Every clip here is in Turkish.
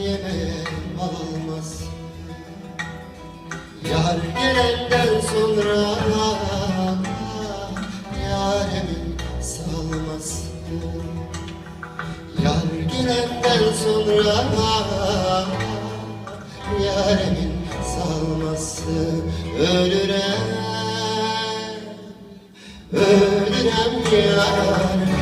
Yemeğe alınmaz Yar gelenden sonra Yaremin salmaz. Yar gelenden sonra Yaremin salması Ölürem Ölürem yar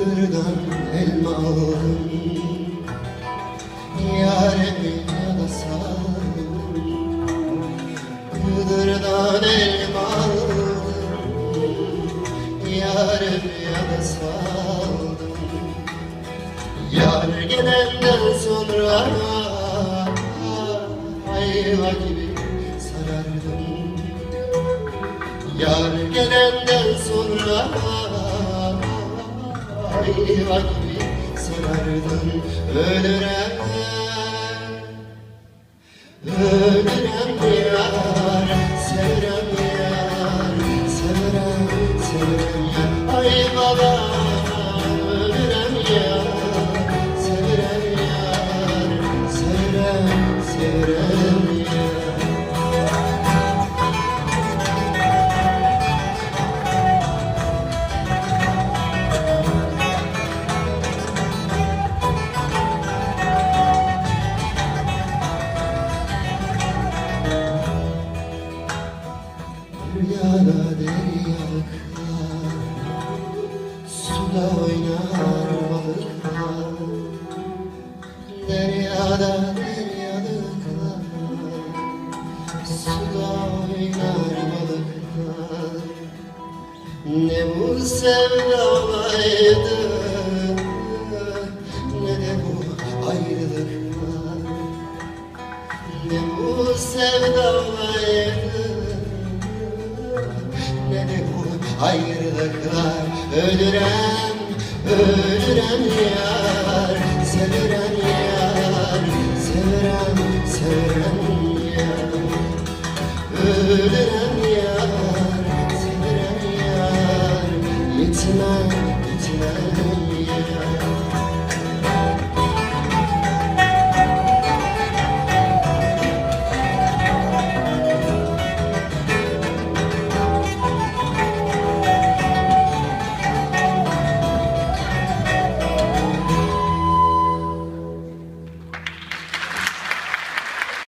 Iğdır'dan elma aldım Yaremi yana saldım Iğdır'dan elma aldım Yaremi yana saldım Yar gelenden sonra Ayva gibi sarardım. Yar gelenden sonra Ayva gibi sarardım Ölürem Suda oynar balıklar Deryada deryalıklar Suda oynar balıklar Ne bu sevdalaydı Ne de bu ayrılıklar. Ne bu sevdalaydı Ne de bu ayrılıklar Ölürem, ölürem yar Sevirem yar, sevirem, sevirem yar. Ölürem yar, sevirem yar Gitme